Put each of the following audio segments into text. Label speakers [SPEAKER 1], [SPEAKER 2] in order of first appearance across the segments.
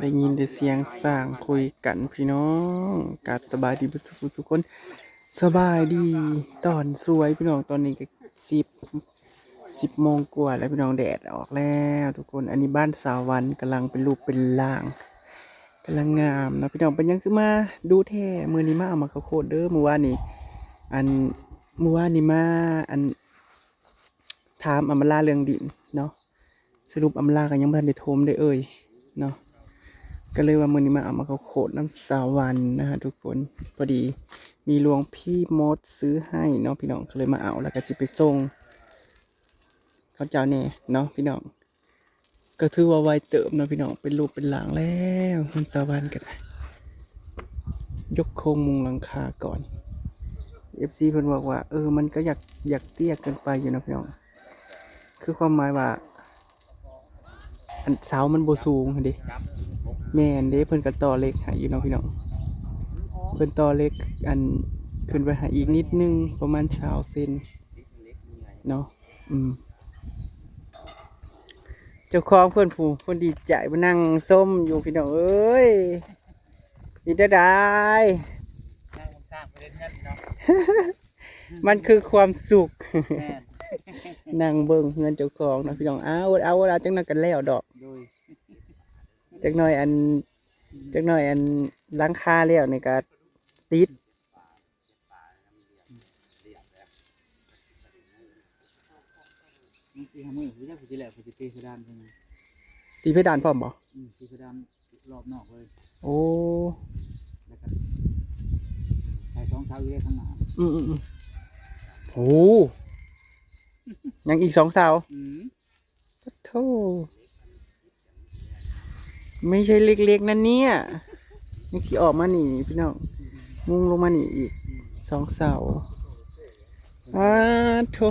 [SPEAKER 1] ได้ยินแต่เสียงสร้างคุยกันพี่น้องกับสบายดีบุสุทุกคน สบายดี ตอนสวยพี่น้องตอนนี้ก็สิบสิบโมงกว่าแล้วพี่น้องแดดออกแล้วทุกคนอันนี้บ้านสาวันกำลังเป็นรูปเป็นร่างกำลังงามนะพี่น้องเป็นยังคือมาดูแท้มือนี้มาเอามาข้าวโคดเด้อมือว่านนี่อันมือว่านนี่มาอันถามอำมลาเรื่องดินเนาะสรุปอำลากันยังไม่ทันได้โทมได้เอ่ยเนาะ ก็เลยว่ามือนี้มาเอามาเขาโขดน้ำสาวันนะฮะทุกคนพอดีมีหลวงพี่มดซื้อให้เนาะพี่น้องก็เลยมาเอาแล้วก็จะไปส่งเขาเจ้าแน่เนาะพี่น้องก็ถือว่าไวเติมเนาะพี่น้องเป็นรูปเป็นหลังแล้วน้ำสาวันกันยกโครงมุงหลังคาก่อนเอฟซีเพิ่นบอกว่าเออมันก็อยากอยากเตี้ยเกินไปอยู่นะพี่น้องคือความหมายว่าอันเสามันโบสูงหั่นเดิ แม่นเด้เพิ่นก็ต่อเล็กให้อยู่เนาะพี่น้องเพิ่นต่อเล็กอันขึ้นไปหาอีกนิดนึงประมาณ20เซนเนาะอืมเจ้าของเพิ่นผู้เพิ่นดีใจมานั่งส้มอยู่พี่น้องเอ้ยดีได้ได้
[SPEAKER 2] นั่งสร้างประเด็นเงินเนาะ
[SPEAKER 1] มันคือความสุข
[SPEAKER 2] แม่น
[SPEAKER 1] นั่งเบิ่งเงินเจ้าของเนาะพี่น้องเอาเอาเวลาจังนั้นกันแล้วดอก
[SPEAKER 2] โดย
[SPEAKER 1] จักหน่อยอันจักหน่อยอันหล้างคาแล้วนี่ก็ติด
[SPEAKER 2] นี่คือห้ามือผู้เจ้าผู้จิแหละผู้จิตีสุดานใช่ไหม
[SPEAKER 1] ตีเพดานพร้อมบ่
[SPEAKER 2] อืมตีสุดานรอบนอกเลย
[SPEAKER 1] โอ้
[SPEAKER 2] แล้วก็ใส่ช่องเท้าอยู่ได้ข้างหน้า
[SPEAKER 1] อืมอืมอืมโอ้ยังอีกสองเสา
[SPEAKER 2] อืม
[SPEAKER 1] โธ่ ไม่ใช่เล็กๆนั่นเนี่ยยังสิออกมานี่พี่น้องมุงลงมานี่อีกสองเสาอ้าโธ่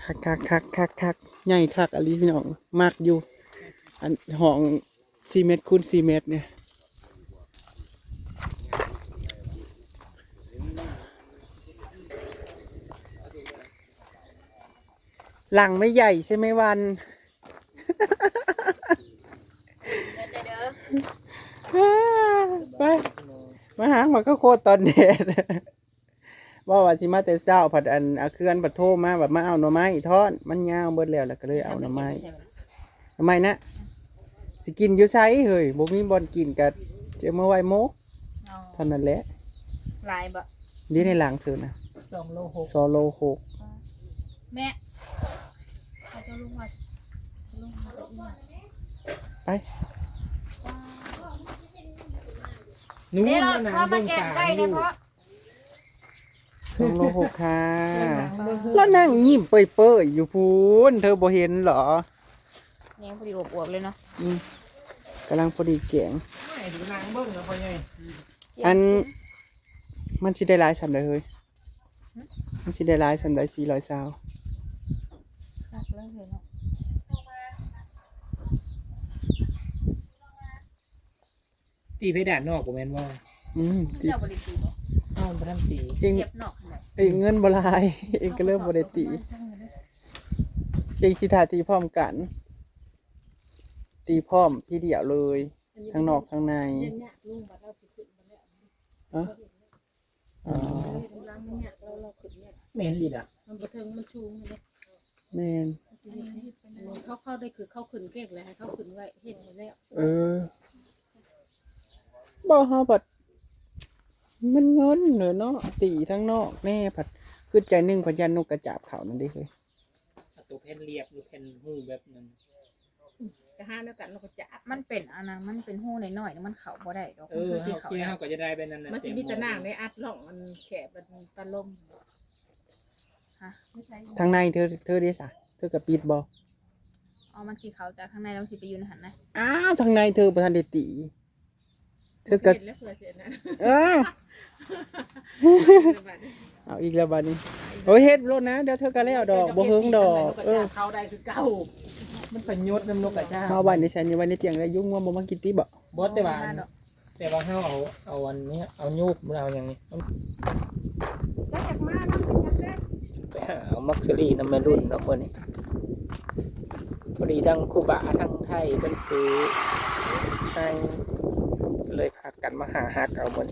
[SPEAKER 1] คักคักคักคักคักใหญ่คักอะไรพี่น้องมากอยู่ อันห้องสี่เมตรคูณสี่เมตรเนี่ยหลังไม่ใหญ่ใช่ไหมวัน ไป มาหาหมากข้าวโคตรตอนเด็ดว่าว่าสิมาแต่เช้าผัดอันเอาเคลื่อนผัดโทมาแบบมาเอาหน่อไม้ทอดมันยาวเบิดแล้วแล้วก็เลยเอาหน่อไม้หน่อไม้นะสิกินอยู่ไสเฮ้ยบ่มีบอลกินกัเจอเมาไว้โมก
[SPEAKER 3] เท่า
[SPEAKER 1] นั้นแหละ
[SPEAKER 3] ลายบะ
[SPEAKER 1] นี่ในหลังเธอนะ
[SPEAKER 2] สองโลหก
[SPEAKER 1] โซโลหก
[SPEAKER 3] แม่จะลุงมาลุงมาจะอีก
[SPEAKER 1] ไป
[SPEAKER 2] นู้น
[SPEAKER 3] เดี๋ยวเรา
[SPEAKER 2] นะ
[SPEAKER 3] พามาแกะไก่เนี่ยเพราะ
[SPEAKER 1] โซโลหกค่ะแล้วนั่งยิ้มเปื่อยๆอยู่พูนเธอบ่เห็นเหรอ
[SPEAKER 3] เนี่ยพอดีอวบๆเลยเนาะ
[SPEAKER 1] อืมกำลังพอดีแกง
[SPEAKER 2] ไม่ดูนางเบิ้งนะพ่อใหญ่
[SPEAKER 1] อัน มันสิได้หลายสำได้เฮ้ยมันสิได้หลายสำได้สี่ร้อยสาว
[SPEAKER 3] รักเลยเนาะ
[SPEAKER 2] ตีเพดานนอกผมแม่นว่า
[SPEAKER 1] อืมติ
[SPEAKER 3] เจ้าบริสุทธิ์บ่
[SPEAKER 2] อ้าวบ่ทำตี
[SPEAKER 1] เอง
[SPEAKER 3] เจ็บนอกเลย
[SPEAKER 1] เองเงินบ่หลาย เองก็เริ่มบ่ได้ตีเองสิทาตีพร้อมกัน ตีพร้อมทีเดียวเลย ทั้งนอกทั้งในอะอ๋อ
[SPEAKER 2] แม่นดีอะ
[SPEAKER 4] มันบัเทิงมันชูงเลย
[SPEAKER 1] แม่น
[SPEAKER 4] เขาเข้าได้คือเข้าขึ้นเก่งเลยให้เขาขึ้นไว้เห็นอยู่แล้ว
[SPEAKER 1] เออ บ่เฮาบัดมันเงินเนอะเนาะตีทั้งนอกแน่ผัดคือใจหนึงพยันนกกระจาบเขานั่นเด้เฮ้ย
[SPEAKER 2] เอาตัวแผ่นเรียบหรือแผ่นหูแบบนั้น
[SPEAKER 4] จะห้าแล้วกันเราก็จับ
[SPEAKER 3] มันเป็นอันนั้นมันเป็นหู้น้อยๆมันเข่าบ่ได้ดอก
[SPEAKER 2] เอ
[SPEAKER 3] มัน
[SPEAKER 2] อ
[SPEAKER 3] คือสี
[SPEAKER 2] เฮา
[SPEAKER 3] เขา
[SPEAKER 2] คิด
[SPEAKER 3] ได้
[SPEAKER 2] เฮาก็จะได้เป็นนั่นน่ะ
[SPEAKER 4] มันสิมีแตะนางในอัดล่องมันแฉะมันปลาลม
[SPEAKER 3] ฮะ
[SPEAKER 1] ทางในเธอเธอได้สะเธอกับปิดบ่
[SPEAKER 3] เอามันสีเขาจากข้างในแล้วมันสีไปอยู่ในหันนะ
[SPEAKER 1] อ้าวทางในเธอประธานได้ตี เธอก็
[SPEAKER 4] เห็นแล้วเผื่อเสียนะ
[SPEAKER 1] อ้าวเอาอีกแล้วบัดนี้โอ้ยเฮ็ดรถนะเดี๋ยวเธอก็แล้วดอกบ่เฮิงดอกเออ
[SPEAKER 4] เขาได้คือเก่า
[SPEAKER 2] มันเป็นยศน้ำนกกระเจ้า
[SPEAKER 1] มาวันนี้ฉันนี่วันนี้เตียงได้ยุ่งว่าบ่มากินติบ่
[SPEAKER 2] บอสแต่ว่าอันแต่ว่าเฮาเอาเอาอันนี้เอายูบเอาอย่างนี้มัน
[SPEAKER 4] ได้จากมาแล้วเป็นยังไง
[SPEAKER 2] ไปหาเอามักซรีน้ำแม่รุ่นเนาะมื้อนี้อดีทั้งครูบาทั้งไทยเป็นซื้อให้ เลยพากันมาหาฮักเอาบน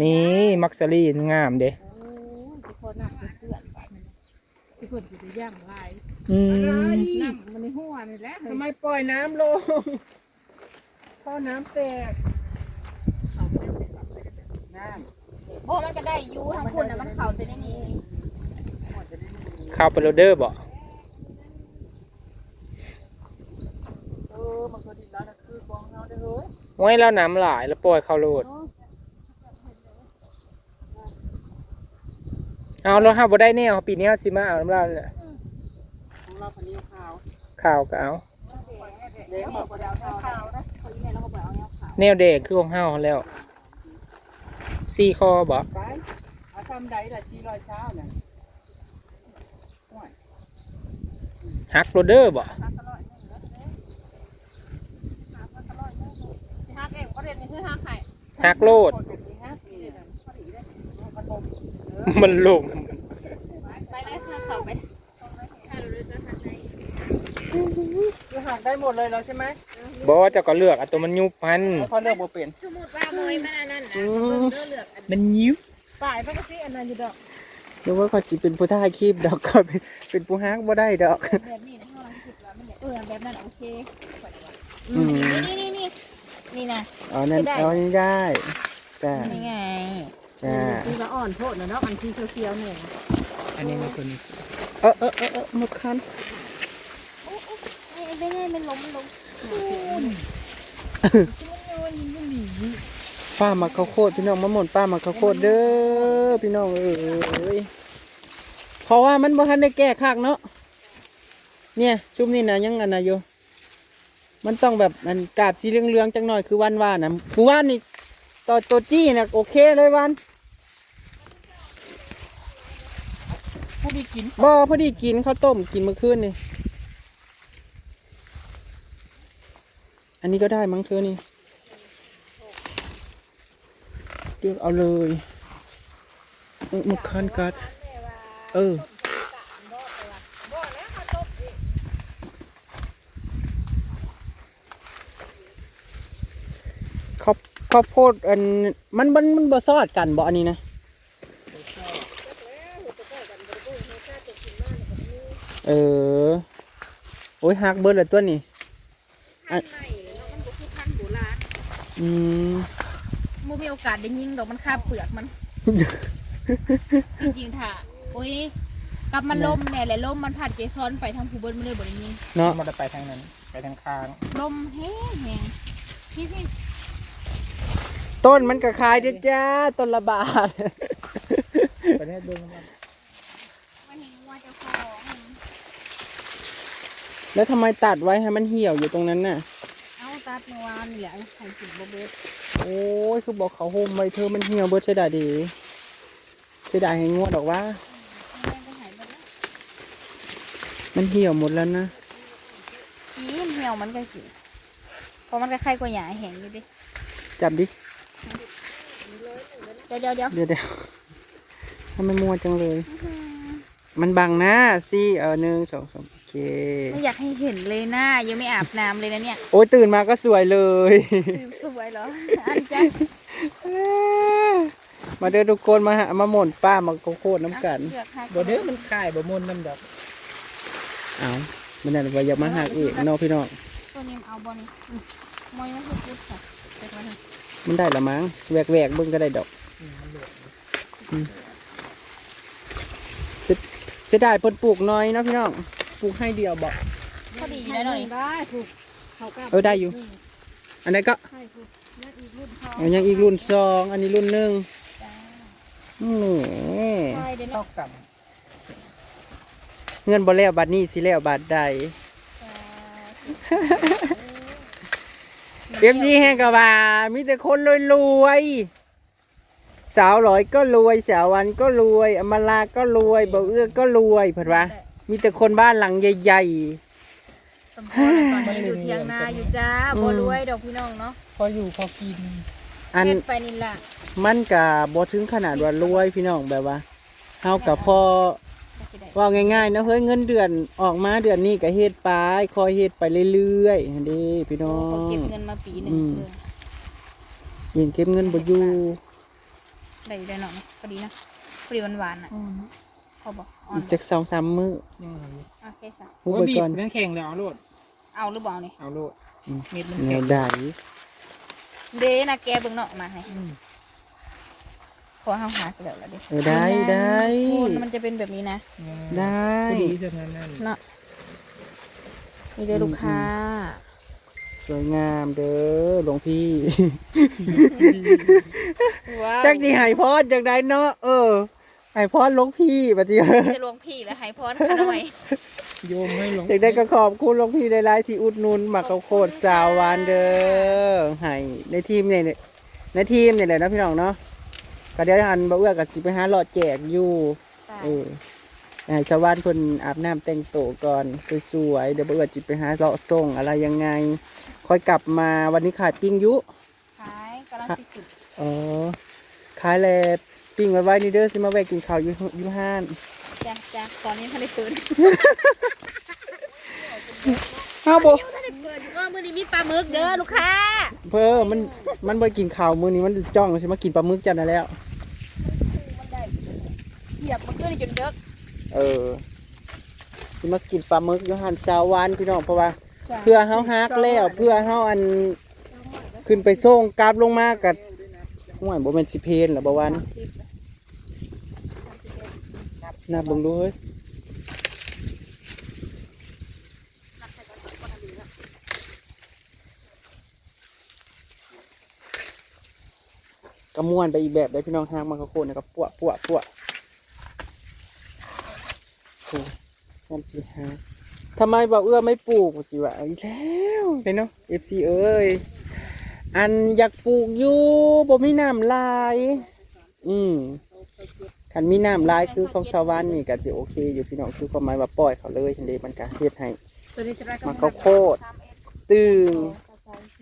[SPEAKER 2] นี่มักซารีนงามเด้
[SPEAKER 4] โอ้ยทุกคนน่ะเพื่อนๆไปมันทุกคนสิได้ย่างลาย
[SPEAKER 2] อืม
[SPEAKER 4] น้ำมันในหัวนี่แหละ
[SPEAKER 1] ทำไมปล่อยน้ำลงท่อน้ำแตกน้
[SPEAKER 3] โอ้มันก็ได้อยูทั้งคุณนะมันเข่าจะได้นี่
[SPEAKER 2] เข้าไปโรเดอร์บ่ำ
[SPEAKER 1] เออมันก็ดีแล้วนะคือกองเงาได้เลย
[SPEAKER 2] ไว้แล้วน้ำหลายแล้วปล่อยเข้าโลดเอาแล้วห้าบ่ได้แน่ปีนี้เฮาสิมาเอาน้ำลายแหละ
[SPEAKER 1] ของเราพันนี้ขาว
[SPEAKER 2] ข่าวก็เอา
[SPEAKER 1] เด็กบอกว่าดาวขาวนะ
[SPEAKER 2] แนวเด็กคือของเฮาแล้ว สี่คอบ่
[SPEAKER 1] ไปเอาทำใดละจีรอยเช้าน่ะ
[SPEAKER 2] ฮักโรเดอร์บ่
[SPEAKER 3] ฮักเองก็เรียนนี่คือฮักไข่
[SPEAKER 2] ฮักโลด
[SPEAKER 1] คนกับสีฮักนี่นะกระทม
[SPEAKER 2] มันลม
[SPEAKER 3] ไปเลยค่ะเข่าไป
[SPEAKER 1] คือหักได้หมดเลยแล้วใช่ไหม
[SPEAKER 2] บ่เจ้าก็เลือกเอาตัวมันยุบพัน
[SPEAKER 1] เพราะเลือกบ่เป็น
[SPEAKER 3] สมมติว่าโมยมันอันนั้นนะ
[SPEAKER 1] อืม
[SPEAKER 3] เลือกเลือกอัน
[SPEAKER 2] มันยุบ
[SPEAKER 4] ฝ่ายมันก็สิอันนั้นอยู่ดอก
[SPEAKER 1] นึกว่าเขาจิเป็นผู้ท่าคีบดอกก็เป็นเป็นผู้ฮักบ่ได้ดอก
[SPEAKER 3] แบบนี้นะเราคิดว่ามันเออแบบนั้นโอเค
[SPEAKER 1] อืม
[SPEAKER 3] นี่นี่นี่นี่นะ
[SPEAKER 1] อ๋อนั่นเอานี่ได้จ้า
[SPEAKER 3] นี่ไง
[SPEAKER 1] จ้า
[SPEAKER 4] ที่ละอ่อนโทษนะเนาะอันที่เขียวๆเนี่ย
[SPEAKER 2] อันนี้มันตัวนี้
[SPEAKER 1] เออเออเออเออหมดคัน
[SPEAKER 3] ไม่ได้มันล้มล้ม
[SPEAKER 1] ป้ามาข้าวโคตรพี่น้องมาหมดป้ามาข้าวโคตรเด้อพี่น้องเอ้ยเพราะว่ามันบ่ทันได้แก้คักเนาะเนี่ยชุบนี่นะยังอันนะอยู่มันต้องแบบมันกาบสีเหลืองๆจังหน่อยคือวันว่านะกูว่านี่ต่อตัวจี้นะโอเคเลยวัน
[SPEAKER 2] ผู้ดีกิน
[SPEAKER 1] บ่พอดีกินข้าวต้มกินเมื่อคืนนี่ อันนี้ก็ได้มั้งเธอนี่เลือกเอาเลยเออหมดคันกัด เออ ข้าวข้าวโพดอันมันมันมันบ่ซอดกันบ่อันนี้นะ เออ โอ้ยหักเบิดเลยตัวนี้
[SPEAKER 3] พัน อื
[SPEAKER 1] ม
[SPEAKER 3] มูมีโอกาสได้ยิงดอกมันคาบเปลือกมัน จริงๆค่ะโอ้ยกับมันล่มเนี่ยแหละล่มมันผ่านเกสรไปทางภูเบิร์มันเลยบ่ได้ยิง
[SPEAKER 1] เนาะ
[SPEAKER 2] มันจะไปทางนั้น ไปทางข้าง
[SPEAKER 3] ลมแห้งแห้งพี่พี่
[SPEAKER 1] ต้นมันก็ขายเด้อจ้า ต้นละบาท
[SPEAKER 2] ไปเนี่ยเบิ่งมัน
[SPEAKER 3] มันเห็นว่าเจะของ
[SPEAKER 1] แล้วทำไมตัดไว้ให้มันเหี่ยวอยู่ตรงนั้นน่ะ
[SPEAKER 3] เอา ตัดเมื่อวานนี่แหละใส่กินบ่เบิด
[SPEAKER 1] โอ้ยคือบอกเขาโฮมไว้เธอมันเหี่ยวเบิดเสียดายดีเสียดายให้งวดออกว่า
[SPEAKER 3] แม่ก็หายไปแล้ว
[SPEAKER 1] มันเหี่ยวหมดแล้วนะ
[SPEAKER 3] กินเหี่ยวมันก็กินเพราะมันก็ไข่กว่าหยาแห้งอยู่ดิ
[SPEAKER 1] จับดิ
[SPEAKER 3] เดี๋ยวเดี๋ยวเดี๋ยว
[SPEAKER 1] เดี๋ยวเดี๋ยวทำไมมัวจังเลย มันบังหน้าสิเออหนึ่งสองสามโอ เค
[SPEAKER 3] ไม่อยากให้เห็นเลยหน้ายังไม่อาบน้ำเลยนะเนี่ย
[SPEAKER 1] โอ้ยตื่นมาก็สวยเลย
[SPEAKER 3] สวยเหรออันนี้จ้ะ
[SPEAKER 1] มาเดินทุกคนมาหามาหม่นป้ามาโคโคตรน้ำกัน
[SPEAKER 3] เสือกหัก
[SPEAKER 2] บ่เด้อมันคายบ่มนน้ำดอก
[SPEAKER 1] เอามันนั่นว่าอย่ามาหักอีกเน้องพี่น้อง
[SPEAKER 3] ตัวนี้เอาบอลมอยมันคือพุทธค่ะเด็กมัน
[SPEAKER 1] มันได้ละมั้งแหวกแหวกๆเบิ่งก็ได้ดอกอืมเสียเสียดายเพิ่นปลูกน้อยเนาะพี่น้อง ปลูกให้เดียวบอก
[SPEAKER 3] พอดีอยู่แล้หน่อย
[SPEAKER 4] ได้ถูกเขากล้า
[SPEAKER 1] เออได้อยู่ อันไหนก็
[SPEAKER 4] ใช่ถูกนั่นอีกรุ่นเขา
[SPEAKER 1] เอายังอีกรุ่นสองอันนี้รุ่นหนึ่งโอืม
[SPEAKER 3] ใช่เดี๋ยว
[SPEAKER 2] เท่า
[SPEAKER 3] นี้
[SPEAKER 2] กัน
[SPEAKER 1] เงินบ่แล้วบัดนี้สิแล้วบัดใดเอฟซีแห้งกะว่ามีแต่คนรวยๆสาวหลอยก็รวยสาววันก็รวยอมลาก็รวยเบาเอื้อก็รวยเพิ่นว่า มีแต่คนบ้านหลังใหญ่
[SPEAKER 3] สมพรตอนนี้อยู่เทียงนาอยู่จ้าบ่รวยดอกพี่น้องเนาะ
[SPEAKER 2] พออยู่พอกิน
[SPEAKER 1] อัน
[SPEAKER 3] เฮ็ดไปนี่ล่ะ
[SPEAKER 1] มันก็บ่ถึงขนาดว่ารวยพี่น้องแบบว่าเฮากับพอ
[SPEAKER 3] ก็สิได้
[SPEAKER 1] ว่าง่ายๆนะเฮ้ยเงินเดือนออกมาเดือนนี้ก็เฮ็ดไปคอยเฮ็ดไปเรื่อยๆหั่นเด้พี่น้อ
[SPEAKER 3] เขา
[SPEAKER 1] ง
[SPEAKER 3] เก็บเงินมาปีหนึง
[SPEAKER 1] อืม
[SPEAKER 3] เออ
[SPEAKER 1] ยิงเก็บเงินบ่อยู่
[SPEAKER 3] ได้อยู่ได้เนาะพอดีนะพอดีหวานๆน่ะ พอบอกอ่อ
[SPEAKER 1] อี
[SPEAKER 3] น
[SPEAKER 1] กจัก2-3มื้อ
[SPEAKER 2] ยังไง
[SPEAKER 3] โอเคค่ะ
[SPEAKER 1] ฮู้
[SPEAKER 2] โอ้
[SPEAKER 1] ไป
[SPEAKER 2] บีบ
[SPEAKER 1] ก่อน
[SPEAKER 2] นั่นแข็งแล้วเอาโลด
[SPEAKER 3] เอาหรือเปล่านี่
[SPEAKER 2] เอาโลด
[SPEAKER 1] อืม
[SPEAKER 2] เม็ดมัน
[SPEAKER 1] แน
[SPEAKER 2] แข็
[SPEAKER 1] ว
[SPEAKER 2] ง
[SPEAKER 1] ใด
[SPEAKER 3] เด้นะแกเบิ่งเนาะมาให้
[SPEAKER 2] อืม
[SPEAKER 3] ขอเฮาหากันแล้วล่ะเด้
[SPEAKER 1] เออได้ได้
[SPEAKER 3] คุณมันจะเป็นแบบนี้นะ
[SPEAKER 1] ได้
[SPEAKER 2] ก็ดีซะนั้นนั่น
[SPEAKER 3] เนาะนี่เด้อลูกค้า
[SPEAKER 1] สวยงามเด้อหลวงพี่
[SPEAKER 3] ว้าว
[SPEAKER 1] จักสิให้พรจังไดเนาะเออ ให้พรหลวงพี่บัดนี้
[SPEAKER 3] จะลวงพี่แล้วให้พรขาหน่อย
[SPEAKER 2] โยมให้หลวง
[SPEAKER 1] จังได้ก็ขอบคุณหลวงพี่หลายๆที่อุดหนุนหมักข้าวโพดสาวหวานเด้อให้ในทีมเนี่ยในทีมเนี่ยแหละเนาะพี่น้องเนาะก็เดี๋ยวอันบ่เอื้อก็สิไปหาหลอดแจกอยู่เออให้ชาวบ้านเพิ่นอาบน้ำแต่งตัวก่อนสวยๆเดี๋ยวบ่เอื้อจิไปหาเลาะส่งอะไรยังไง ค่อยกลับมาวันนี้ขายปิ้งยุ
[SPEAKER 3] ขายกำลังสิขึ้น
[SPEAKER 1] อ๋อขายแล้ว ปิ้งไว้ไว้นี่เด้อสิมาแวะกินข้าวอยู่อยู่ห้าน
[SPEAKER 3] จ้ะจ้ะตอนนี้ท่านได้เปิด
[SPEAKER 1] เฮาบ่
[SPEAKER 3] ท่านได้เปิดอยู่เออมื้อนี้มีปลาหมึกเด้อลูกค้า
[SPEAKER 1] เพิ่มมันมันบ่ได้กินข้าวมื้อนี้มันจ้องสิมากินปลาหมึกจันนั่นแล้ว
[SPEAKER 3] มันได้เสียบมาขึ้นจนเด็ก
[SPEAKER 1] เออสิมากินปลาหมึกอยู่หันสาวหวานพี่น้องเพราะว่า เพื่อเฮาฮักแล้วเพื่อเฮาอันขึ้นไปส่งกราบลงมากับห่วยบ่แม่นสิเพนหรอบ่วัน นับเบิ่งดูเฮ้ยกระมวนไปอีกแบบเลยพี่น้องทางมันก็โคนนะครับปวปวปวโอ้ยันสิฮะทำไมบ่าวเอื้อไม่ปลูกสิวะอีกแล้วเห็นเนาะ FC เอ้ย อันอยากปลูกอยู่บ่มีน้ำลาย อืม คันมีน้ำลายคือของชาวบ้านนี่ก็จะโอเค อยู่พี่น้องคือความหมายว่าปล่อยเขาเลยทันเดมันก็เฮ็ดให้
[SPEAKER 3] ตัวนี้จะได้
[SPEAKER 1] มันข้าวโพดตึง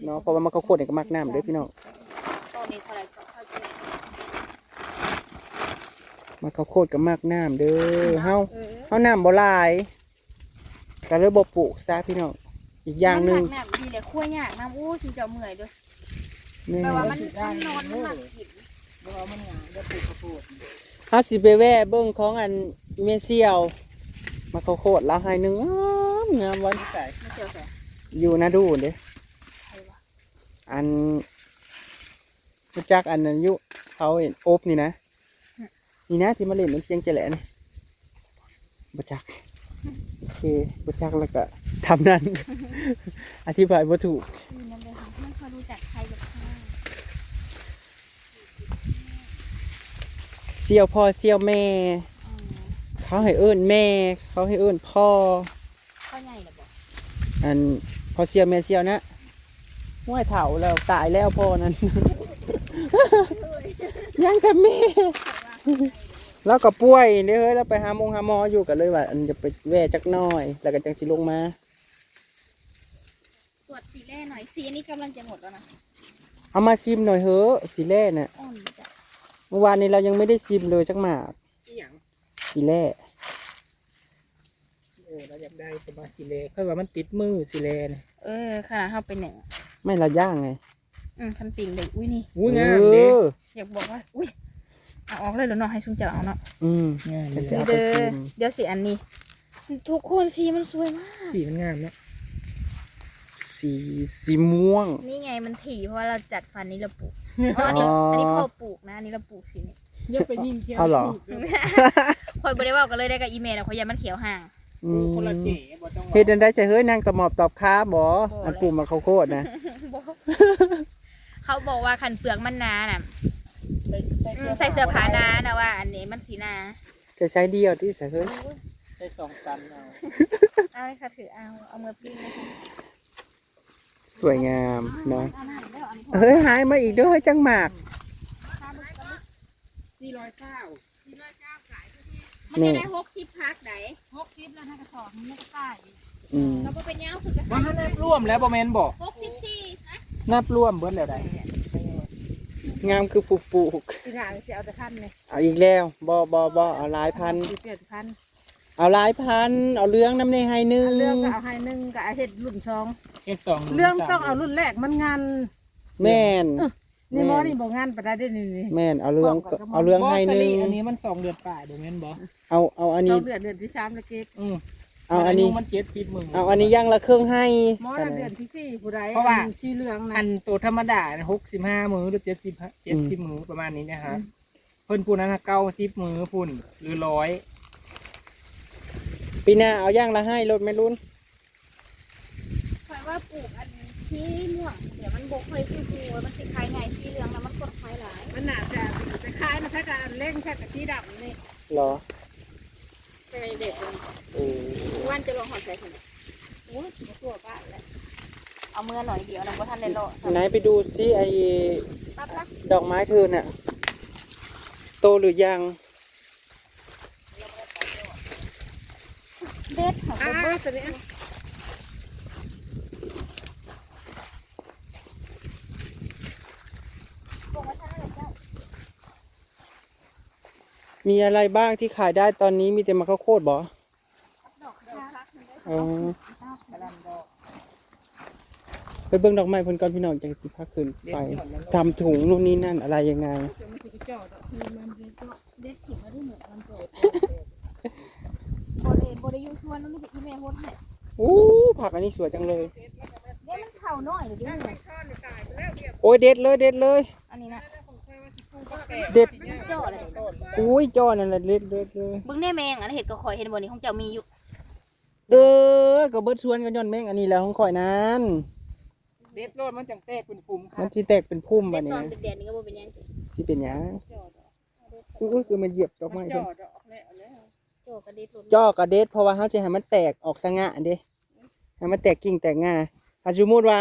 [SPEAKER 1] เนาะเพราะว่ามันข้าวโพดนี่ก็มักน้ำเด้อพี่น้อง
[SPEAKER 3] ตอนนี้เท่าไหร่ก็เข้าใจ
[SPEAKER 1] มันข้าวโพดก็มักน้ำเด้อเฮา
[SPEAKER 3] เออ
[SPEAKER 1] เฮาน้ำบ่หลายก็เลยบ่ปลูกซะพี่น้องอีกอย่างหนึง
[SPEAKER 3] มันหักน้ำดีเลยคั่วยากน้ำอู้สิเจะเมื่อยเด้วย
[SPEAKER 1] แม่
[SPEAKER 3] แต่ว่ามันมันนอนมันหนักกิน
[SPEAKER 2] บ่เอามันหงายแล้วปลูกข้าวโพด
[SPEAKER 1] เฮาสิไปแวะเบิ่งของอันเมเซียวมาข้าวโพดแล้วให้หนึงงามงามวัน
[SPEAKER 2] ใส่
[SPEAKER 3] ไม่เจียวใส่
[SPEAKER 1] อยู่นะดูเด้
[SPEAKER 3] ใครวะ
[SPEAKER 1] อันรู้จักอันนั้นอยุเขาเห็นโอบนี่นะ นี่นะที่มาเล่นน้ำเชียงเจแหลนี่บ่จักโอเคบ่จักแล้วก็ทำนั้น อธิบายบ่ถูก
[SPEAKER 3] นี่นั่นเลยค่ะไม่เคยรู้จักใครกับใคร
[SPEAKER 1] เสี่ยวพ่อเสี่ยวแม่
[SPEAKER 3] อืม
[SPEAKER 1] เขาให้เอิ้นแม่ เขาให้เอิ้นพ่อ
[SPEAKER 3] ข้าวใหญ่เหรอบอก
[SPEAKER 1] อันพอเสี่ยวแม่เสี่ยวนะห้วยเฒ่าแล้วตายแล้วพ่อนั้น ยังกับแม่แล้วก็ป่วยเด้อเฮ้ยแล้วไปหาหมงหาหมออยู่กันเลยว่า อันจะไปแว่จักหน้อย แล้วก็จังสิลงมา
[SPEAKER 3] ตรวจสีแร่หน่อยสีอันนี้กำลังจะหมดแล้วนะ
[SPEAKER 1] เอามาซิมหน่อยเฮ้อะสีแร่น่ะ
[SPEAKER 3] อ่อนจ้ะ
[SPEAKER 1] เมื่อวานนี้เรายังไม่ได้ซิมเลยจักหมาก
[SPEAKER 2] อีหยัง
[SPEAKER 1] สีแร่
[SPEAKER 2] เออเราอยากได้แต่มาสิเลค่อยว่ามันติดมือสิเลนะ
[SPEAKER 3] เออขนาดเข้าไปหนึ่ง
[SPEAKER 1] ไม่เราย่างไง
[SPEAKER 3] อืมคันปิงเลยอุ้ยนี่
[SPEAKER 2] อุ้ยงาม
[SPEAKER 1] เอ
[SPEAKER 2] เด้
[SPEAKER 1] อ
[SPEAKER 3] อยากบอกว่า อุ้ยเอาออกเลยเหรอเนาะให้ชุ่มจะเอาเนาะ
[SPEAKER 1] อืม
[SPEAKER 2] งาม
[SPEAKER 1] จะ
[SPEAKER 2] เด้
[SPEAKER 1] เอา
[SPEAKER 3] เด้
[SPEAKER 1] ไป
[SPEAKER 3] อ
[SPEAKER 1] ชิม
[SPEAKER 3] เดี๋ยวสีอันนี้ ทุกคนสีมันสวยมาก
[SPEAKER 2] สีมันงามเนาะ
[SPEAKER 1] สีสีม่วง
[SPEAKER 3] นี่ไงมันถี่เพราะว่าเราจัดฟันนี้เราปลูกอ๋ออันนี้
[SPEAKER 1] อ๋ออั
[SPEAKER 3] อันนี้พ่อปลูกนะอันนี้เราปลูกสีนี่
[SPEAKER 2] อย่าไปยิ่งเที่ยว
[SPEAKER 1] เอาเหรอ
[SPEAKER 3] คอยบริว่ากันเลยได้กับอีเมลอะคอยยามันเขียวห่าง
[SPEAKER 1] อืม
[SPEAKER 2] คนละเจ๋บ่ต้อง
[SPEAKER 1] เฮ็ดอันได้ใช่เฮ้ยนางตะหมอบตอบค้าบ่
[SPEAKER 3] บ่
[SPEAKER 1] อันปลูกมาข้าวโพดนะ
[SPEAKER 3] เขาบอกว่าคันเปลือกมันหนาน่ะ
[SPEAKER 2] ใส่
[SPEAKER 3] อืมใส่เสื้อผ้าหนานะว่า อันนี้มันสีหนา
[SPEAKER 1] ใส่ไซส์เดียวที่ใส่เฮ้ย
[SPEAKER 2] ใส่สองตันเอา
[SPEAKER 3] เอาเลยค่ะถือเอาเอามือปิ้งเลยค่ะ
[SPEAKER 1] สวยงามเนาะ
[SPEAKER 3] เอาหน้าเดี๋ยวเอาอันนี้
[SPEAKER 1] เฮ้ยหายมาอีกเด้วยจังหมาก
[SPEAKER 2] สี่ร้อยเก้า
[SPEAKER 3] มันจะได้หกสิบพักไหน
[SPEAKER 4] หกสิบแล้วถ้ากระสอบนี้ไม่ก็ได้
[SPEAKER 1] อืม
[SPEAKER 3] ก็บ่เป็นยาวคือกัน
[SPEAKER 2] ว่านับร่วมแล้วบ่แม่นบ่
[SPEAKER 3] หกสิบสี่นะ
[SPEAKER 2] นับร่วมเบิดแล้วได้
[SPEAKER 1] งามคือปลูกปลูก
[SPEAKER 4] ปีหน้าจะเอาแต่พันเลย
[SPEAKER 1] เอาอีกแล้วบ่บ่บ่เอาหลายพัน
[SPEAKER 4] สิเปลี่ยนพัน
[SPEAKER 1] เอาหลายพัน เอาเรื่องน้ำในให้หนึง
[SPEAKER 4] เรื่องก็เอาให้หนึ่งก็เอาเห็ดรุ่นช่อง
[SPEAKER 2] เฮ็ดสอง
[SPEAKER 4] เรื่องต้องเอารุ่นแรกมันงาน
[SPEAKER 1] แม่น
[SPEAKER 4] นี่หมอนี่บอกงานไปได้ได้นี่นี่
[SPEAKER 1] แม่น เอาเรื่องก็เอาเรื่องให้หนึง
[SPEAKER 2] อันนี้มันสองเดือนปลายบ่แม่นบ่
[SPEAKER 1] เอาเอาอัน
[SPEAKER 4] ส
[SPEAKER 1] นี้
[SPEAKER 4] องเดือนเดือนที่สามแล้วเก็บ
[SPEAKER 2] อือ
[SPEAKER 1] เอาอันนี้
[SPEAKER 2] มัน70มื้อ
[SPEAKER 1] เอาอันนี้ย่างละเครื่องให้
[SPEAKER 4] หมอน่ะเดือนที่สี่ผู้ใด
[SPEAKER 2] เพราะว่า
[SPEAKER 4] อันสีเหลือง
[SPEAKER 2] อั
[SPEAKER 4] นะ
[SPEAKER 2] นตัวธรรมดา65มื้อหรือ70 70มื้อประมาณนี้นะฮะเพิ่นพูนนั้นน่ะ90มื้อพุ่นหรือร้อย
[SPEAKER 1] ปีหน้าเอาย่างละให้รถไม่รุ่น
[SPEAKER 3] คอยว่าปลูกอันที่ม่วงเดี๋ยวมันบกค่อยคือดูมันสิคล้ายไงที่เหลืองแล้วมันกดคล้ายหลาย
[SPEAKER 4] มันน่าจะไปคล้ายนะถ้าการเล่งแค่กับสีดำนี่
[SPEAKER 1] เหรอ
[SPEAKER 3] ใช่เด็กเลย
[SPEAKER 1] เออ
[SPEAKER 3] วันจะลองหอดใส่ถุงโอ้ยตัวบ้านแล้วเอามือหน่อยเดียวนะเพราะท่านเลยโล
[SPEAKER 1] ไหนไปดูซิไอ้
[SPEAKER 3] ปั๊บละ
[SPEAKER 1] ดอกไม้เธอน่ะโตหรือยัง
[SPEAKER 3] เด็ดของ
[SPEAKER 4] อ่า
[SPEAKER 3] เบิร์ด
[SPEAKER 4] ตัวนี้
[SPEAKER 3] บอกว่าท่านอะไรเจ้า
[SPEAKER 1] มีอะไรบ้างที่ขายได้ตอนนี้มีแต่มะข้าวโพดบ่
[SPEAKER 3] อ๋
[SPEAKER 1] อไปเบิ่งดอกไม้เพิ่นก่อนพี่น้องจังสิพาขึ้นไปทำถุงนู่นนี่นั่นอะไรยังไง
[SPEAKER 3] เด็ดถิ่นมาด้เหมือนมันโปรด บเดโบเดยูชวนแล้วมันจะอีเมลโฮสเนี่ย
[SPEAKER 1] อู้ผักอันนี้สวยจังเลย
[SPEAKER 3] เด็ดมันเข่าน้อยหรือเด็ดเนี่ย
[SPEAKER 4] ช่อนตายไปแล้วเรียบ
[SPEAKER 1] โอ้ยเด็ดเลยเด็ดเลย
[SPEAKER 3] อันนี้นะ
[SPEAKER 1] เด็ด
[SPEAKER 3] เจ้าอะไร
[SPEAKER 1] อุ้ยจอนั่นแหละเด็ดเด็ดเลย
[SPEAKER 3] เบิ้งแน่แมงอันเห็ดก็คอยเห็นบนนี้ของเจ้ามีอยู่
[SPEAKER 1] เออก็เบิดสวนกันย้อนแม่งอันนี้แหล้วของข่อยนั้น
[SPEAKER 2] เด็ดโลดมันจังแตกเป็นภูมิ
[SPEAKER 1] มันสิแตกเป็นพุ่ม
[SPEAKER 3] เด็
[SPEAKER 1] บั
[SPEAKER 3] ด
[SPEAKER 1] ด
[SPEAKER 3] ต
[SPEAKER 1] นี้
[SPEAKER 3] อนเด็ดๆนี่ก็บ่เป็นหยัง
[SPEAKER 1] สิเป็นหยังอุ้ยอุ้ยคือมันเหยียบดอกไม้
[SPEAKER 4] จ่
[SPEAKER 1] เพิ่
[SPEAKER 4] อนดอกแล้วแล้ว
[SPEAKER 3] โจ้กระเด็ดหลุด
[SPEAKER 1] จอกระเด็ดเพราะว่าเขาจะให้มันแตกออกสะงะเด้ให้มันแตกกิ่งแตกง่าถ้าสมมติว่า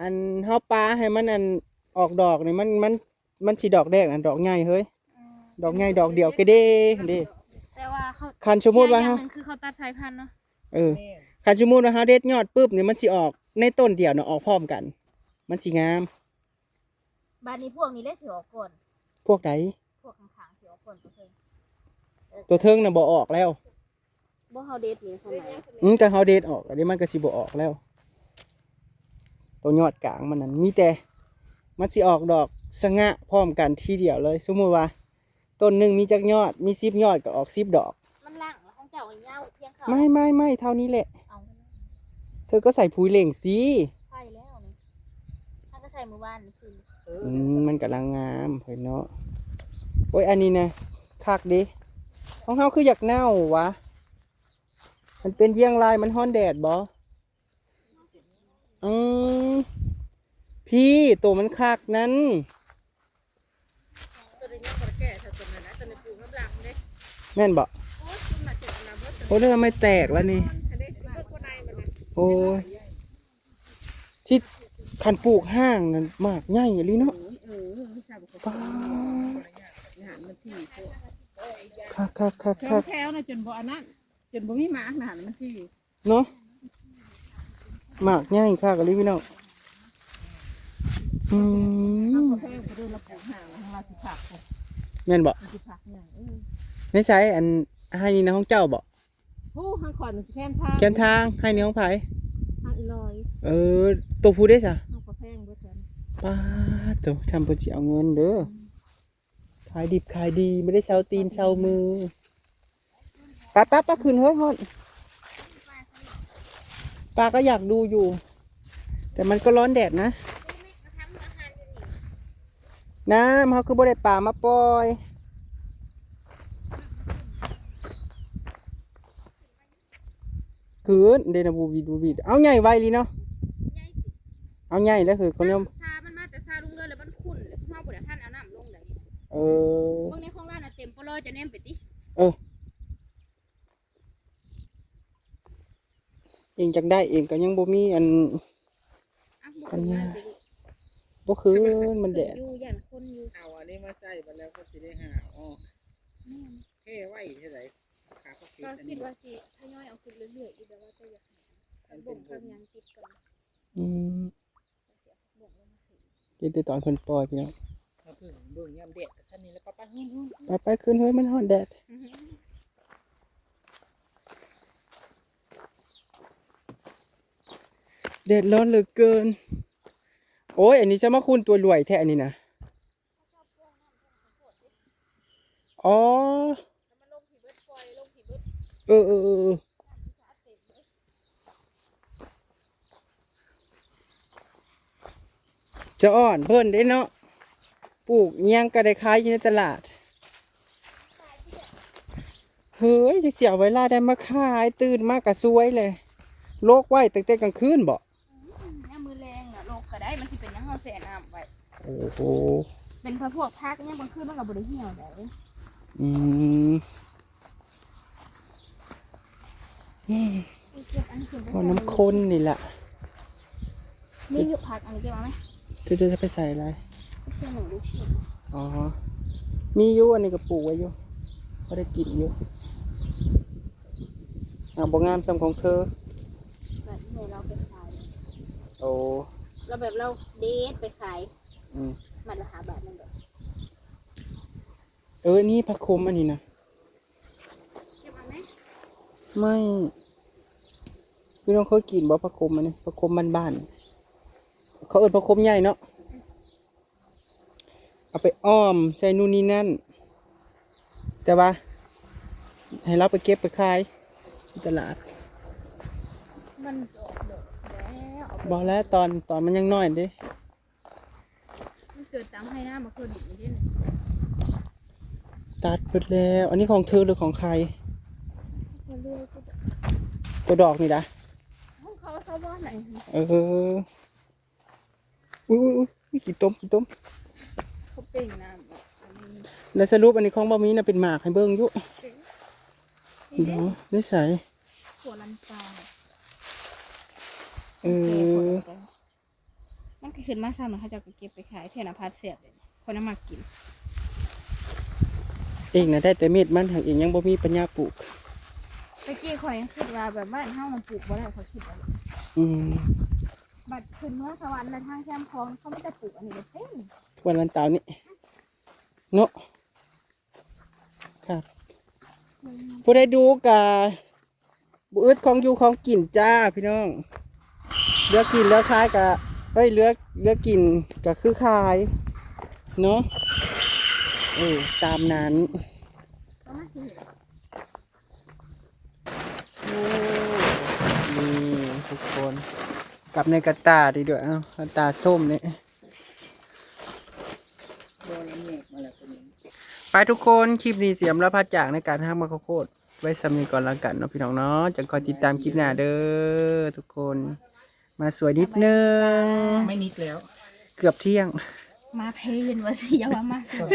[SPEAKER 1] อันเฮาปลาให้มันอันออกดอกนี่มันมันมันสิดอกแรกอันดอกใหญ่เฮ้ยดอกใหญ่ดอกเดียวก็เด้เด้
[SPEAKER 3] แต่ว่าเขา
[SPEAKER 1] คันสมมติว่า
[SPEAKER 3] เสียอ
[SPEAKER 1] เฮา
[SPEAKER 3] ย่างหนึงคือเขาตัดสายพันธุ์เนาะ
[SPEAKER 1] เออคันสมมติว่าเฮาเด็ดยอดปุ๊บนี่มันสิออกในต้นเดียวเนาะออกพร้อมกัน มันสิงาม
[SPEAKER 3] บ้านนี้พวกนี้ได้สิออกก่อน
[SPEAKER 1] พวกใด
[SPEAKER 3] พวกข้างๆสิออกก่อนก็เพิ่น
[SPEAKER 1] ตัวเทิงน่ะบ่ออกแล้ว
[SPEAKER 3] บ่เฮาเด็ดนี่ทำไม
[SPEAKER 1] อืมก็เฮาเด็ดออกอันนี้มันก็สิบ่ออกแล้ว ตัวยอดกลางมันนั่นมีแต่มันสิออกดอกสะงะพร้อมกันทีเดียวเลย สมมุติว่า ต้นหนึ่งมีจักยอด มีสิบยอดก็ออกสิบดอก
[SPEAKER 3] มันล่างแล้วของเจ้าอันยาวเพียงเขา
[SPEAKER 1] ไม่ไม่ไม่เท่านี้แหละ
[SPEAKER 3] เอา
[SPEAKER 1] เธอก็ใส่ปุ๋ยเหล่งสิ
[SPEAKER 3] ใช่แล้วนี่ถ้าก็ใส่มือบ้านนี่คือ
[SPEAKER 1] อืมมันกำลังงามเห็นเนาะโอ้ยอันนี้นะคักดิ ของเฮาคืออยากเน่าวะ มันเป็นเยี่ยงลายมันฮ้อนแดดบ่อืมพี่ตัวมันคักนั้น
[SPEAKER 4] ตัวนี้ยังบ่ได้แก่เท่าตัวนั้นนะตัวนี้ปลูกน้ำหลังเด้
[SPEAKER 1] แม่นบ่
[SPEAKER 4] โอ้ยคุณมาเจ็บน้ำเบิด
[SPEAKER 1] โอ้ยทำไมแตกแล้วนี่
[SPEAKER 4] อันนี้เบิดกว่าในมันนะ
[SPEAKER 1] โอ้ยที่คันปลูกห้างนั่นมากใหญ่อลีเนาะ
[SPEAKER 4] เออไม่ทราบเขา
[SPEAKER 1] ป้า
[SPEAKER 4] หารมันที่พวก
[SPEAKER 1] คักคักคัก
[SPEAKER 4] ช่อ
[SPEAKER 1] คั
[SPEAKER 4] ง
[SPEAKER 1] ก
[SPEAKER 4] แถวนะจนบ่อันนั้นจนบ่มีหมากนะหันมันที่
[SPEAKER 1] เนาะมากใหญ่คักอลีพี่น้องอื
[SPEAKER 4] ข้าว
[SPEAKER 1] ม
[SPEAKER 4] แพงไปดูระปลูกห่างทางราสิผักพวก
[SPEAKER 1] แม่นบ่
[SPEAKER 4] ราสิผักอย่างเออ
[SPEAKER 1] ในใช้อันให้นี่นะของเจ้าบ่
[SPEAKER 4] ผู้ห้างขอนแค่นทาง
[SPEAKER 1] แคมทางให้นี่ของไผ
[SPEAKER 4] ห้างอีลอย
[SPEAKER 1] เออตัวผู้ได้ซะ
[SPEAKER 4] ห้างกาแฟงเบิดเถิน
[SPEAKER 1] ป้าดตัวทำเพิ่นสิเอาเงินเด้อ ขายดิบขายดีไม่ได้เซาตีนเซามือป้าป้าป้าขึ้นเฮ้ยฮอดป้าก็อยากดูอยู่ แต่มันก็ร้อนแดดนะน้ำเขาคือบ่ได้ป่ามาปล่อยคืนเดนะบูวีดูวีดเอาใหญ่ไวลีเนาะ
[SPEAKER 3] ใหญ่สิ
[SPEAKER 1] เอาใหญ่แล้วคือคนเดียว
[SPEAKER 3] ซามันมา เออพวกนี้ของร้านน่ะเต็มปลอยจะแนมไปติ
[SPEAKER 1] เองจักได้เองก็ยังบ่มีอัน
[SPEAKER 3] อะหมดเลยสิ
[SPEAKER 1] บ่คืนมันแดด
[SPEAKER 3] อยู่อย่างคนอยู่
[SPEAKER 2] เอาอันนี้มาใส่ไปแล้วก็สิได้หาอ๋อเท่ไว้เท่าไหร่ขาก็คิด
[SPEAKER 3] ก็
[SPEAKER 2] อัน
[SPEAKER 3] คิ
[SPEAKER 2] นี้
[SPEAKER 3] ดว่าสิทยอยเอาขึ้นเรื่อยๆอีกแบบว่าจะอยาก
[SPEAKER 2] มัน
[SPEAKER 3] บ่
[SPEAKER 2] เป็น
[SPEAKER 3] ง
[SPEAKER 2] ผ
[SPEAKER 3] ข้าง
[SPEAKER 2] ม
[SPEAKER 3] ยังติดกัน
[SPEAKER 1] อืม
[SPEAKER 3] บ่งลงมาสิ
[SPEAKER 1] เดี๋ยวแต่ตอนเพิ่นปล่อยพี่น้อง
[SPEAKER 2] ถ้าเพิ่งเบิ่งยามแดดก็ซั่นนี่แล้วป้าป้าหุ่น
[SPEAKER 1] ไปไปขึ้นเฮ้ยมันฮ้อนแดดแดดร้อนเหลือเกิน โอ้ยอันนี้จะมาคุณตัวรวยแท้อันนี้นะอ๋อ
[SPEAKER 3] เอ
[SPEAKER 1] ออเออเออเออจะอ่อนเพิ่นได้เนาะ ปลูกอิหยังก็ได้ขายอยู่ในตลาด เฮ้ยจะเสียเวลาได้มาขายตื่นมากกะสวยเลย โลกไว้ตั้งแต่กลางคืนบ่
[SPEAKER 3] ยามมือแรงน่ะโลกก็ได้มันสิเป็นหยังเฮาแส่น้ำไว้
[SPEAKER 1] โอ้โห
[SPEAKER 3] เป็นพวกพักเนี่ยบางคืนมันก็บ่ได้เหี่ยวได้
[SPEAKER 1] อืม
[SPEAKER 3] เก็บอันนี้ขึ้นไป
[SPEAKER 1] พอน้ำข้นนี่แหละ
[SPEAKER 3] นี่อยู่พักอันนี้เก็บมาไหม
[SPEAKER 1] เธอจะไปใส่อะไร
[SPEAKER 3] เพื่อนหนูดูชิม
[SPEAKER 1] อ๋อ มีอยู่อันนี้ก็ปลูกไว้อยู่ก็ได้กินอยู่อ่าบ่งามซ้ำของเธอ
[SPEAKER 3] แบบเมื่อเราไปขาย
[SPEAKER 1] โอ้
[SPEAKER 3] เราแบบเราเดทไปขาย
[SPEAKER 1] อืม
[SPEAKER 3] มันราคาบาทนึงแบบ
[SPEAKER 1] เออ นี่ผักคมอันนี้นะ
[SPEAKER 3] เก็บมาไหม
[SPEAKER 1] ไม่พี่น้องเคยกินบ่ผักคมอันนี้ผักคมบ้านๆเขาเอิ้นผักคมใหญ่เนาะ เอาไปอ้อมใส่นู่นนี่นั่น แต่ว่า ให้เราไปเก็บไปขายที่ตลาด
[SPEAKER 3] มันจะออกดอกแล้วเอาไป
[SPEAKER 1] บอกแล้วตอนตอนมันยังน้อยเด้
[SPEAKER 3] มันเกิดตามให้หน้ามาคนอีกนิดนึง
[SPEAKER 1] ตัดไปแล้ว อันนี้ของเธอหรือของใคร
[SPEAKER 3] เขาเรื่อยก็จะ
[SPEAKER 1] ตัวดอกนี่นะ
[SPEAKER 3] เขาเขาเขาว่าไหน
[SPEAKER 1] เออ อุ้ยอุ้ยอุ้ยกี่ต้มกี่ต้ม
[SPEAKER 3] เขาเป่งน้ำแบบอันนี้
[SPEAKER 1] แล้วสรุปอันนี้ของบ่มีน่ะเป็นหมากให้เบิ่งอยู่
[SPEAKER 3] นี่เด้
[SPEAKER 1] เนาะนิสัย
[SPEAKER 3] ถั่วลันปลา
[SPEAKER 1] เออ
[SPEAKER 3] มันก็ขึ้นมาซ้ำแล้วเขาจะเอาเก็บไปขายเทนาพัดเสียบเลยคนน้ำมากิน
[SPEAKER 1] เองนะได้แต่เม็ดมันทางเองยังบ่มีปัญญาปลูก
[SPEAKER 3] ตะกี้ข่อยยังคิดว่าแบบบ้านเฮามันปลูกบ่ได้เขาคิดว่า
[SPEAKER 1] อืม
[SPEAKER 3] บัดขึ้นเมื่องสวรรค์และทางแคมป์คลองเขาไม่ได้ปลูกอันนี้เลยเต็ม
[SPEAKER 1] วันลันเตานี่ เนาะครับผู้ใดดูกะบุอึดของอยู่ของกินจ้าพี่น้องเลือกกินแล้วคายกะเอ้ยเลือกเลือกกินก็คือขายเนาะเออตามนั้นนี่ทุกคนกลับในกระตาดีด้วยเอ้ากระตาส้มเนี่ย
[SPEAKER 2] โดนน้ำแหนกมาแล้วตัวนี้
[SPEAKER 1] ไปทุกคนคลิปนี้เสียมแล้วพัดจากในการทำมะข้าวโพดไว้สำนีก่อนละกันเนาะพี่น้องเนาะจะคอยติดตามคลิปหน้าเด้อทุกคน มาสวยนิดนึง
[SPEAKER 2] ไม่นิดแล้ว
[SPEAKER 1] เกือบเที่ยง
[SPEAKER 3] มาเพลนว่าสิอย่าว่ามาสิ
[SPEAKER 2] ชอบ